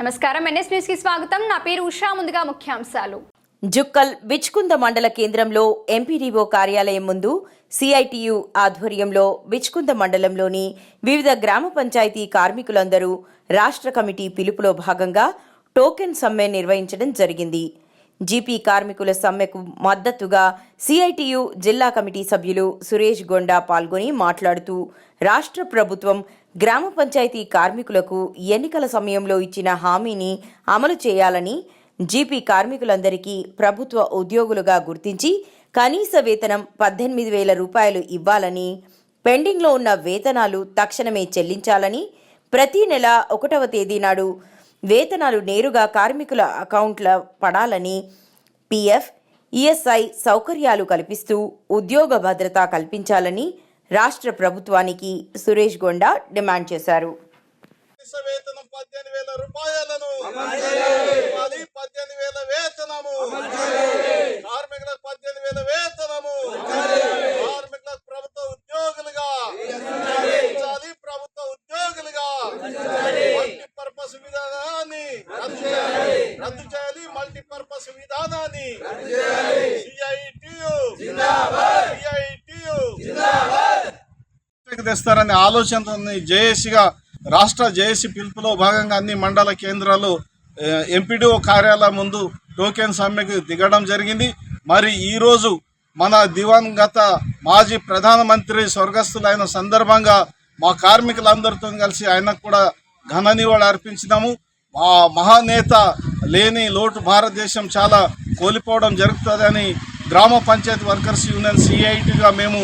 నమస్కారం. ఎన్ఎస్ న్యూస్కి స్వాగతం. నా పేరు ఉషా. ముందుగా ముఖ్యాంశాలు. జుక్కల్ విచ్కుంద మండల కేంద్రంలో ఎంపీడీఓ కార్యాలయం ముందు సిఐటియు ఆధ్వర్యంలో విచ్కుంద మండలంలోని వివిధ గ్రామ పంచాయతీ కార్మికులందరూ రాష్ట్ర కమిటీ పిలుపులో భాగంగా టోకెన్ సమ్మె నిర్వహించడం జరిగింది. జీపీ కార్మికుల సమ్మెకు మద్దతుగా సిఐటియు జిల్లా కమిటీ సభ్యులు సురేష్ గొండా పాల్గొని మాట్లాడుతూ రాష్ట్ర ప్రభుత్వం గ్రామ పంచాయతీ కార్మికులకు ఎన్నికల సమయంలో ఇచ్చిన హామీని అమలు చేయాలని జీపీ కార్మికులందరికీ ప్రభుత్వ ఉద్యోగులుగా గుర్తించి కనీస వేతనం పద్దెనిమిది వేల రూపాయలు ఇవ్వాలని పెండింగ్లో ఉన్న వేతనాలు తక్షణమే చెల్లించాలని ప్రతి నెల ఒకటవ తేదీ నాడు వేతనాలు నేరుగా కార్మికుల అకౌంట్ల పడాలని పిఎఫ్ ఈఎస్ఐ సౌకర్యాలు కల్పిస్తూ ఉద్యోగ భద్రత కల్పించాలని రాష్ట్ర ప్రభుత్వానికి సురేష్ గొండా డిమాండ్ చేశారు. కనీస వేతనం పద్దెనిమిది వేల రూపాయలను ఇవ్వాలి. పద్దెనిమిది వేల వేతనము. కార్మికులకు పద్దెనిమిది వేల వేతనము. కార్మికులకు ప్రభుత్వ ఉద్యోగులుగా. ప్రభుత్వ ఉద్యోగులుగా మల్టీపర్పస్ విధానాన్ని రద్దు చేయాలి రద్దు చేయాలి మల్టీపర్పస్ విధానాన్ని. తెస్తారనే ఆలోచనతో జేఏసీగా రాష్ట్ర జేఏసీ పిలుపులో భాగంగా అన్ని మండల కేంద్రాలు ఎంపీడీఓ కార్యాలయం ముందు టోకెన్ సమ్మెకు దిగడం జరిగింది. మరి ఈరోజు మన దివంగత మాజీ ప్రధానమంత్రి స్వర్గస్థులైన సందర్భంగా మా కార్మికులందరితో కలిసి ఆయనకు కూడా ఘన నివాళి అర్పించినాము. మా మహానేత లేని లోటు భారతదేశం చాలా కోల్పోవడం జరుగుతుందని గ్రామ పంచాయతీ వర్కర్స్ యూనియన్ సిఐటిగా మేము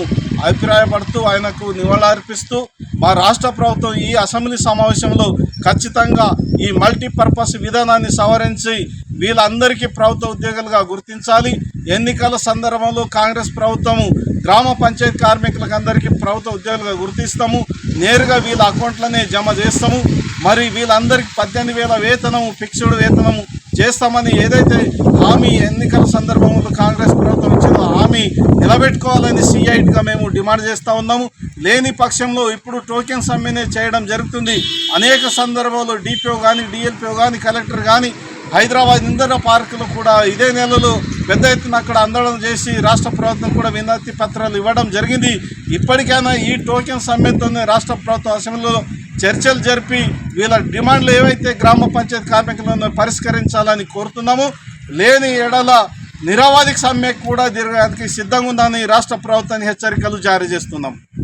అభిప్రాయపడుతూ ఆయనకు నివాళులర్పిస్తూ మా రాష్ట్ర ప్రభుత్వం ఈ అసెంబ్లీ సమావేశంలో ఖచ్చితంగా ఈ మల్టీపర్పస్ విధానాన్ని సవరించి వీళ్ళందరికీ ప్రభుత్వ ఉద్యోగులుగా గుర్తించాలి. ఎన్నికల సందర్భంలో కాంగ్రెస్ ప్రభుత్వము గ్రామ పంచాయతీ కార్మికులకు అందరికీ ప్రభుత్వ ఉద్యోగులుగా గుర్తిస్తాము. నేరుగా వీళ్ళ అకౌంట్లనే జమ చేస్తాము. మరి వీళ్ళందరికీ పద్దెనిమిది వేల వేతనము ఫిక్స్డ్ వేతనము చేస్తామని ఏదైతే హామీ ఎన్నికల సందర్భంలో కాంగ్రెస్ ప్రభుత్వం ఇచ్చిందో హామీ నిలబెట్టుకోవాలని సిఐటిగా మేము డిమాండ్ చేస్తూ ఉన్నాము. లేని పక్షంలో ఇప్పుడు టోకెన్ సమ్మెనే చేయడం జరుగుతుంది. అనేక సందర్భాల్లో డిపిఓ కానీ డిఎల్పిఓ కానీ కలెక్టర్ కానీ హైదరాబాద్ ఇంధన పార్కులు కూడా ఇదే నెలలో పెద్ద ఎత్తున అక్కడ ఆందోళన చేసి రాష్ట్ర ప్రభుత్వం కూడా వినతి పత్రాలు ఇవ్వడం జరిగింది. ఇప్పటికైనా ఈ టోకెన్ సమ్మెతోనే రాష్ట్ర ప్రభుత్వం అసెంబ్లీలో చర్చలు జరిపి వీళ్ళ డిమాండ్లు ఏవైతే గ్రామ పంచాయతీ కార్మికులను పరిష్కరించాలని కోరుతున్నాము లేని ఎడల నిరవాధిక సమ్మె కూడా దీర్ఘానికి సిద్ధంగా ఉందని రాష్ట్ర ప్రభుత్వాన్ని హెచ్చరికలు జారీ చేస్తున్నాం.